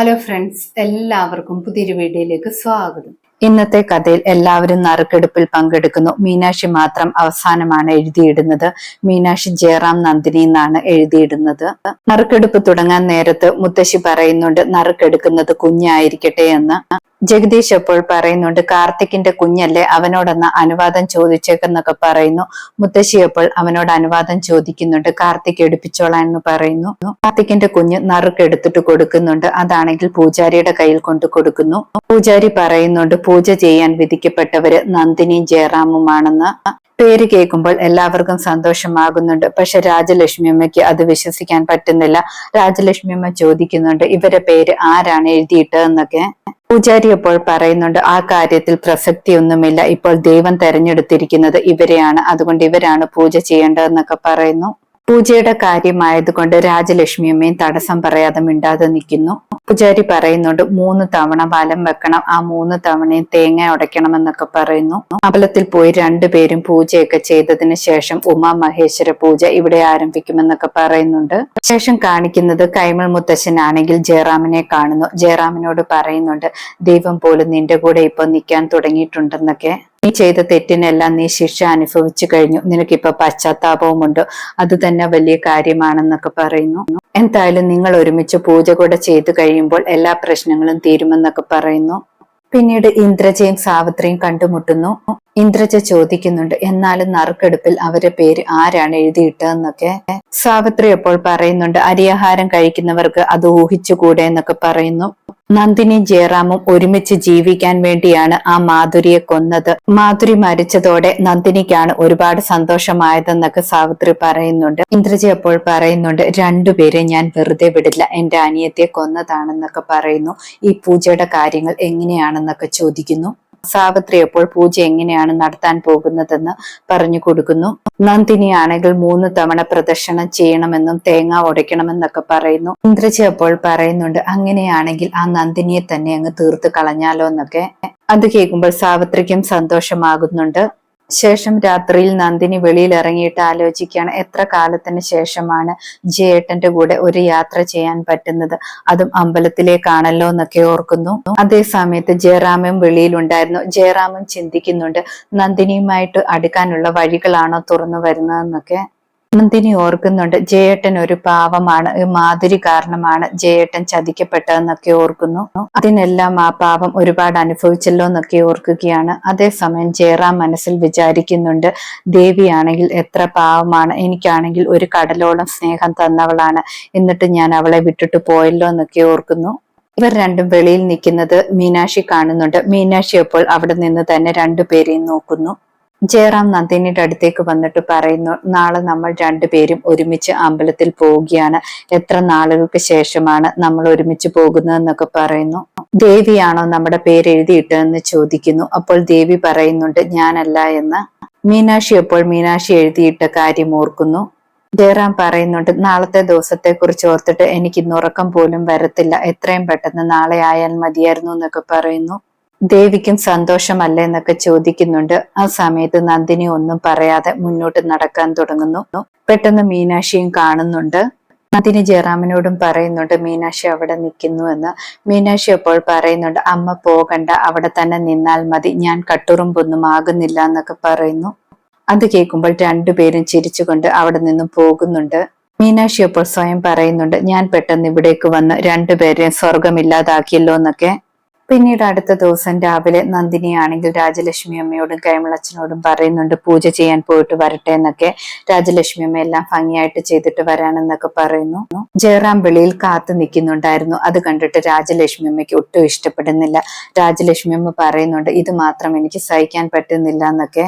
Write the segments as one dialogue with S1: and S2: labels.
S1: Hello friends എല്ലാവർക്കും പുതിയൊരു വീഡിയോയിലേക്ക് സ്വാഗതം. ഇന്നത്തെ കഥയിൽ എല്ലാവരും നറുക്കെടുപ്പിൽ പങ്കെടുക്കുന്നു. മീനാക്ഷി മാത്രം അവസാനമാണ് എഴുതിയിടുന്നത്. മീനാക്ഷി ജയറാം നന്ദിനി എന്നാണ് എഴുതിയിടുന്നത്. നറുക്കെടുപ്പ് തുടങ്ങാൻ നേരത്ത് മുത്തശ്ശി പറയുന്നുണ്ട് നറുക്കെടുക്കുന്നത് കുഞ്ഞായിരിക്കട്ടെ എന്ന്. ജഗദീഷ് അപ്പോൾ പറയുന്നുണ്ട് കാർത്തിക്കിന്റെ കുഞ്ഞല്ലേ അവനോടൊന്ന് അനുവാദം ചോദിച്ചേക്കെന്നൊക്കെ പറയുന്നു. മുത്തശ്ശി അപ്പോൾ അവനോട് അനുവാദം ചോദിക്കുന്നുണ്ട് കാർത്തിക് എടുപ്പിച്ചോളാം എന്ന് പറയുന്നു. കാർത്തിക്കിന്റെ കുഞ്ഞ് നറുക്കെടുത്തിട്ട് കൊടുക്കുന്നുണ്ട് അതാണെങ്കിൽ പൂജാരിയുടെ കയ്യിൽ കൊണ്ട് കൊടുക്കുന്നു. പൂജാരി പറയുന്നുണ്ട് പൂജ ചെയ്യാൻ വിധിക്കപ്പെട്ടവര് നന്ദിനിയും ജയറാമുമാണെന്ന്. പേര് കേൾക്കുമ്പോൾ എല്ലാവർക്കും സന്തോഷമാകുന്നുണ്ട്. പക്ഷെ രാജലക്ഷ്മി അമ്മയ്ക്ക് അത് വിശ്വസിക്കാൻ പറ്റുന്നില്ല. രാജലക്ഷ്മി അമ്മ ചോദിക്കുന്നുണ്ട് ഇവരെ പേര് ആരാണ് എഴുതിയിട്ടതെന്നൊക്കെ? പൂജാരി അപ്പോൾ പറയുന്നുണ്ട് ആ കാര്യത്തിൽ പ്രസക്തിയൊന്നുമില്ല. ഇപ്പോൾ ദൈവം തെരഞ്ഞെടുത്തിരിക്കുന്നത് ഇവരെയാണ്. അതുകൊണ്ട് ഇവരാണ് പൂജ ചെയ്യേണ്ടതെന്നൊക്കെ പറയുന്നു. പൂജയുടെ കാര്യമായതുകൊണ്ട് രാജലക്ഷ്മിയമ്മയും തടസ്സം പറയാതെ മിണ്ടാതെ നിൽക്കുന്നു. പൂജാരി പറയുന്നുണ്ട് മൂന്ന് തവണ വലം വെക്കണം. ആ മൂന്ന് തവണയും തേങ്ങ ഉടയ്ക്കണം എന്നൊക്കെ പറയുന്നു. അമ്പലത്തിൽ പോയി രണ്ടുപേരും പൂജയൊക്കെ ചെയ്തതിന് ശേഷം ഉമാ മഹേശ്വര പൂജ ഇവിടെ ആരംഭിക്കുമെന്നൊക്കെ പറയുന്നുണ്ട്. ശേഷം കാണിക്കുന്നത് കൈമൾ മുത്തശ്ശനാണെങ്കിൽ ജയറാമിനെ കാണുന്നു. ജയറാമിനോട് പറയുന്നുണ്ട് ദൈവം പോലും നിന്റെ കൂടെ ഇപ്പൊ നിൽക്കാൻ തുടങ്ങിയിട്ടുണ്ടെന്നൊക്കെ. നീ ചെയ്ത തെറ്റിനെല്ലാം നീ ശിക്ഷ അനുഭവിച്ചു കഴിഞ്ഞു. നിനക്കിപ്പോ പശ്ചാത്താപവുമുണ്ട്. അത് തന്നെ വലിയ കാര്യമാണെന്നൊക്കെ പറയുന്നു. എന്തായാലും നിങ്ങൾ ഒരുമിച്ച് പൂജ കൂടെ ചെയ്തു കഴിയുമ്പോൾ എല്ലാ പ്രശ്നങ്ങളും തീരുമെന്നൊക്കെ പറയുന്നു. പിന്നീട് ഇന്ദ്രജയും സാവിത്രിയും കണ്ടുമുട്ടുന്നു. ഇന്ദ്രജ ചോദിക്കുന്നുണ്ട് എന്നാലും നറുക്കെടുപ്പിൽ അവരുടെ പേര് ആരാണ് എഴുതിയിട്ടതെന്നൊക്കെ? സാവിത്രി അപ്പോൾ പറയുന്നുണ്ട് അരിയാഹാരം കഴിക്കുന്നവർക്ക് അത് ഊഹിച്ചുകൂടെ എന്നൊക്കെ പറയുന്നു. നന്ദിനി ജയറാമും ഒരുമിച്ച് ജീവിക്കാൻ വേണ്ടിയാണ് ആ മാധുരിയെ കൊന്നത്. മാധുരി മരിച്ചതോടെ നന്ദിനിക്കാണ് ഒരുപാട് സന്തോഷമായതെന്നൊക്കെ സാവിത്രി പറയുന്നുണ്ട്. ഇന്ദ്രജി അപ്പോൾ പറയുന്നുണ്ട് രണ്ടുപേരെ ഞാൻ വെറുതെ വിടില്ല എന്റെ അനിയത്തെ കൊന്നതാണെന്നൊക്കെ പറയുന്നു. ഈ പൂജയുടെ കാര്യങ്ങൾ എങ്ങനെയാണെന്നൊക്കെ ചോദിക്കുന്നു. സാവിത്രി എപ്പോൾ പൂജ എങ്ങനെയാണ് നടത്താൻ പോകുന്നതെന്ന് പറഞ്ഞു കൊടുക്കുന്നു. നന്ദിനി ആണെങ്കിൽ മൂന്ന് തവണ പ്രദർശനം ചെയ്യണമെന്നും തേങ്ങ ഉടയ്ക്കണമെന്നൊക്കെ പറയുന്നു. ഇന്ദ്രജി അപ്പോൾ പറയുന്നുണ്ട് അങ്ങനെയാണെങ്കിൽ ആ നന്ദിനിയെ തന്നെ അങ്ങ് തീർത്ത് കളഞ്ഞാലോ എന്നൊക്കെ അത് കേൾക്കുമ്പോൾ സാവിത്രിക്കും സന്തോഷമാകുന്നുണ്ട്. ശേഷം രാത്രിയിൽ നന്ദിനി വെളിയിൽ ഇറങ്ങിയിട്ട് ആലോചിക്കുകയാണ് എത്ര കാലത്തിന് ശേഷമാണ് ജയേട്ടന്റെ കൂടെ ഒരു യാത്ര ചെയ്യാൻ പറ്റുന്നത്? അതും അമ്പലത്തിലേക്കാണല്ലോ എന്നൊക്കെ ഓർക്കുന്നു. അതേ സമയത്ത് ജയറാമും വെളിയിലുണ്ടായിരുന്നു ജയറാമും ചിന്തിക്കുന്നുണ്ട് നന്ദിനിയുമായിട്ട് അടുക്കാനുള്ള വഴികളാണോ തുറന്നു വരുന്നതെന്നൊക്കെ. നന്ദിനി ഓർക്കുന്നുണ്ട്. ജയേട്ടൻ ഒരു പാവമാണ് മാധുരി കാരണമാണ് ജയേട്ടൻ ചതിക്കപ്പെട്ടതെന്നൊക്കെ ഓർക്കുന്നു. അതിനെല്ലാം ആ പാവം ഒരുപാട് അനുഭവിച്ചല്ലോ എന്നൊക്കെ ഓർക്കുകയാണ്. അതേസമയം ജയറാം മനസ്സിൽ വിചാരിക്കുന്നുണ്ട് ദേവിയാണെങ്കിൽ എത്ര പാവമാണ് എനിക്കാണെങ്കിൽ ഒരു കടലോളം സ്നേഹം തന്നവളാണ് എന്നിട്ട് ഞാൻ അവളെ വിട്ടിട്ട് പോയല്ലോ എന്നൊക്കെ ഓർക്കുന്നു. ഇവർ രണ്ടും വെളിയിൽ നിൽക്കുന്നത് മീനാക്ഷി കാണുന്നുണ്ട്. മീനാക്ഷി അപ്പോൾ അവിടെ നിന്ന് തന്നെ രണ്ടുപേരെയും നോക്കുന്നു. ജയറാം നന്ദിനിയുടെ അടുത്തേക്ക് വന്നിട്ട് പറയുന്നു നാളെ നമ്മൾ രണ്ടുപേരും ഒരുമിച്ച് അമ്പലത്തിൽ പോവുകയാണ്. എത്ര നാളുകൾക്ക് ശേഷമാണ് നമ്മൾ ഒരുമിച്ച് പോകുന്നതെന്നൊക്കെ പറയുന്നു. ദേവിയാണോ നമ്മുടെ പേര് എഴുതിയിട്ടതെന്ന് ചോദിക്കുന്നു. അപ്പോൾ ദേവി പറയുന്നുണ്ട് ഞാനല്ല എന്ന്. മീനാക്ഷി അപ്പോൾ മീനാക്ഷി എഴുതിയിട്ട കാര്യം ഓർക്കുന്നു. ജയറാം പറയുന്നുണ്ട് നാളത്തെ ദിവസത്തെ കുറിച്ച് ഓർത്തിട്ട് എനിക്ക് ഇന്ന് ഉറക്കം പോലും വരത്തില്ല. എത്രയും പെട്ടെന്ന് നാളെ ആയാൽ മതിയായിരുന്നു എന്നൊക്കെ പറയുന്നു. ദേവിക്കും സന്തോഷമല്ല എന്നൊക്കെ ചോദിക്കുന്നുണ്ട്. ആ സമയത്ത് നന്ദിനി ഒന്നും പറയാതെ മുന്നോട്ട് നടക്കാൻ തുടങ്ങുന്നു. പെട്ടെന്ന് മീനാക്ഷിയും കാണുന്നുണ്ട്. നന്ദിനി ജയറാമിനോടും പറയുന്നുണ്ട് മീനാക്ഷി അവിടെ നിൽക്കുന്നു എന്ന്. മീനാക്ഷി അപ്പോൾ പറയുന്നുണ്ട് അമ്മ പോകണ്ട അവിടെ തന്നെ നിന്നാൽ മതി. ഞാൻ കട്ടുറുമ്പൊന്നും ആകുന്നില്ല എന്നൊക്കെ പറയുന്നു. അത് കേൾക്കുമ്പോൾ രണ്ടുപേരും ചിരിച്ചുകൊണ്ട് അവിടെ നിന്നും പോകുന്നുണ്ട്. മീനാക്ഷി അപ്പോൾ സ്വയം പറയുന്നുണ്ട് ഞാൻ പെട്ടെന്ന് ഇവിടേക്ക് വന്ന് രണ്ടുപേരെയും സ്വർഗമില്ലാതാക്കിയല്ലോ എന്നൊക്കെ. പിന്നീട് അടുത്ത ദിവസം രാവിലെ നന്ദിനിയാണെങ്കിൽ രാജലക്ഷ്മി അമ്മയോടും കൈമളച്ചനോടും പറയുന്നുണ്ട് പൂജ ചെയ്യാൻ പോയിട്ട് വരട്ടെ എന്നൊക്കെ. രാജലക്ഷ്മി അമ്മ എല്ലാം ഭംഗിയായിട്ട് ചെയ്തിട്ട് വരാനെന്നൊക്കെ പറയുന്നു. ജയറാം വെളിയിൽ കാത്തു നിൽക്കുന്നുണ്ടായിരുന്നു. അത് കണ്ടിട്ട് രാജലക്ഷ്മി അമ്മയ്ക്ക് ഒട്ടും ഇഷ്ടപ്പെടുന്നില്ല. രാജലക്ഷ്മി അമ്മ പറയുന്നുണ്ട് ഇത് മാത്രം എനിക്ക് സഹിക്കാൻ പറ്റുന്നില്ല എന്നൊക്കെ.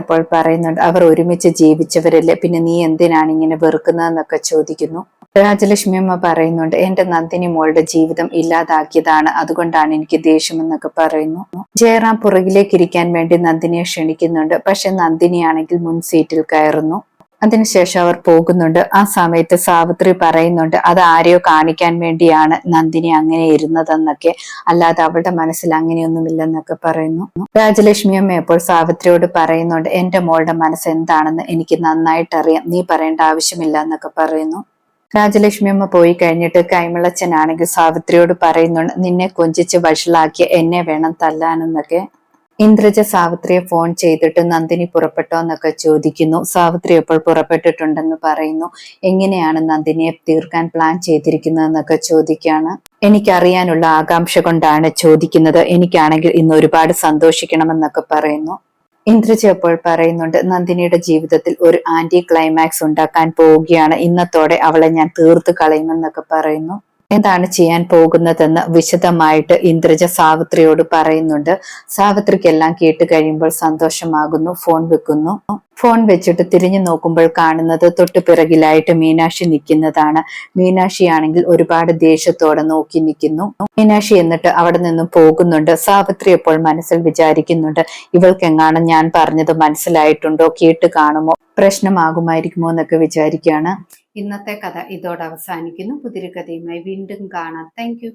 S1: അപ്പോൾ പറയുന്നുണ്ട് അവർ ഒരുമിച്ച് ജീവിച്ചവരല്ലേ പിന്നെ നീ എന്തിനാണ് ഇങ്ങനെ വെറുക്കുന്നതെന്നൊക്കെ ചോദിക്കുന്നു. രാജലക്ഷ്മി അമ്മ പറയുന്നുണ്ട് എന്റെ നന്ദിനി മോളുടെ ജീവിതം ഇല്ലാതാക്കിയതാണ് അതുകൊണ്ടാണ് എനിക്ക് ദേഷ്യമെന്നൊക്കെ പറയുന്നു. ജയറാം പുറകിലേക്ക് ഇരിക്കാൻ വേണ്ടി നന്ദിനിയെ ക്ഷണിക്കുന്നുണ്ട് പക്ഷെ നന്ദിനിയാണെങ്കിൽ മുൻ സീറ്റിൽ കയറുന്നു. അതിനുശേഷം അവർ പോകുന്നുണ്ട്. ആ സമയത്ത് സാവിത്രി പറയുന്നുണ്ട് അത് ആരെയോ കാണിക്കാൻ വേണ്ടിയാണ് നന്ദിനി അങ്ങനെ ഇരുന്നതെന്നൊക്കെ. അല്ലാതെ അവളുടെ മനസ്സിൽ അങ്ങനെയൊന്നുമില്ലെന്നൊക്കെ പറയുന്നു. രാജലക്ഷ്മി അമ്മ ഇപ്പോൾ സാവിത്രിയോട് പറയുന്നുണ്ട് എന്റെ മോളുടെ മനസ്സ് എന്താണെന്ന് എനിക്ക് നന്നായിട്ട് അറിയാം നീ പറയേണ്ട ആവശ്യമില്ല എന്നൊക്കെ പറയുന്നു. രാജലക്ഷ്മി അമ്മ പോയി കഴിഞ്ഞിട്ട് കൈമളച്ചനാണെങ്കിൽ സാവിത്രിയോട് പറയുന്നുണ്ട് നിന്നെ കൊഞ്ചിച്ച് വഷളാക്കിയ എന്നെ വേണം തല്ലാനെന്നൊക്കെ. ഇന്ദ്രജ സാവിത്രിയെ ഫോൺ ചെയ്തിട്ട് നന്ദിനി പുറപ്പെട്ടോ എന്നൊക്കെ ചോദിക്കുന്നു. സാവിത്രി എപ്പോൾ പുറപ്പെട്ടിട്ടുണ്ടെന്ന് പറയുന്നു. എങ്ങനെയാണ് നന്ദിനിയെ തീർക്കാൻ പ്ലാൻ ചെയ്തിരിക്കുന്നതെന്നൊക്കെ ചോദിക്കാണ് എനിക്കറിയാനുള്ള ആകാംക്ഷ കൊണ്ടാണ് ചോദിക്കുന്നത്. എനിക്കാണെങ്കിൽ ഇന്ന് ഒരുപാട് സന്തോഷിക്കണമെന്നൊക്കെ പറയുന്നു. ഇന്ദ്രജ അപ്പോൾ പറയുന്നുണ്ട് നന്ദിനിയുടെ ജീവിതത്തിൽ ഒരു ആന്റി ക്ലൈമാക്സ് ഉണ്ടാക്കാൻ പോവുകയാണ്. ഇന്നത്തോടെ അവളെ ഞാൻ തീർത്ത് കളയുമെന്നൊക്കെ പറയുന്നു. എന്താണ് ചെയ്യാൻ പോകുന്നതെന്ന് വിശദമായിട്ട് ഇന്ദ്രജ സാവിത്രിയോട് പറയുന്നുണ്ട്. സാവിത്രിക്കെല്ലാം കേട്ട് കഴിയുമ്പോൾ സന്തോഷമാകുന്നു ഫോൺ വെക്കുന്നു. ഫോൺ വെച്ചിട്ട് തിരിഞ്ഞു നോക്കുമ്പോൾ കാണുന്നത് തൊട്ടു പിറകിലായിട്ട് മീനാക്ഷി നിൽക്കുന്നതാണ്. മീനാക്ഷി ആണെങ്കിൽ ഒരുപാട് ദേഷ്യത്തോടെ നോക്കി നിൽക്കുന്നു. മീനാക്ഷി എന്നിട്ട് അവിടെ നിന്നും പോകുന്നുണ്ട്. സാവിത്രി ഇപ്പോൾ മനസ്സിൽ വിചാരിക്കുന്നുണ്ട് ഇവൾക്കെങ്ങാണ് ഞാൻ പറഞ്ഞത് മനസ്സിലായിട്ടുണ്ടോ? കേട്ട് കാണുമോ? പ്രശ്നമാകുമായിരിക്കുമോ? എന്നൊക്കെ വിചാരിക്കുകയാണ്. ഇന്നത്തെ കഥ ഇതോടെ അവസാനിക്കുന്നു. പുതിരി കഥയുമായി വീണ്ടും കാണാം. താങ്ക്